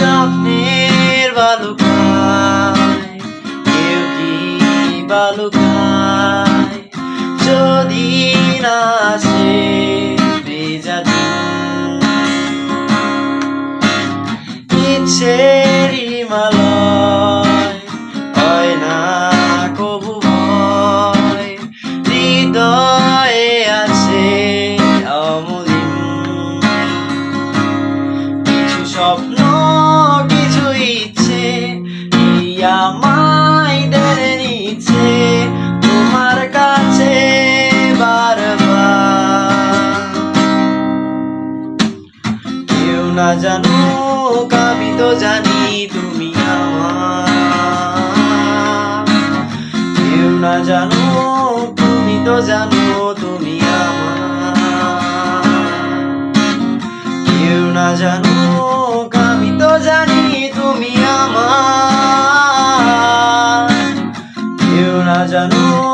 স্বপ্নের বালুকায় কেউ কি বালুকায়? যদি না আসে দিন ইচ্ছের হিমালয় হয় না কবু ভয়। হৃদয়ে আছে অমলিন। কিছু স্বপ্ন আমায় দেড়ে নিচ্ছে তোমার কাছে বারবার। কেউ না জানুক, আমি তো জানি তুমি আমার। কেউ না জানো তুমি তো জানো তুমি আমার। কেউ না জানো আমার কেউ না জানো?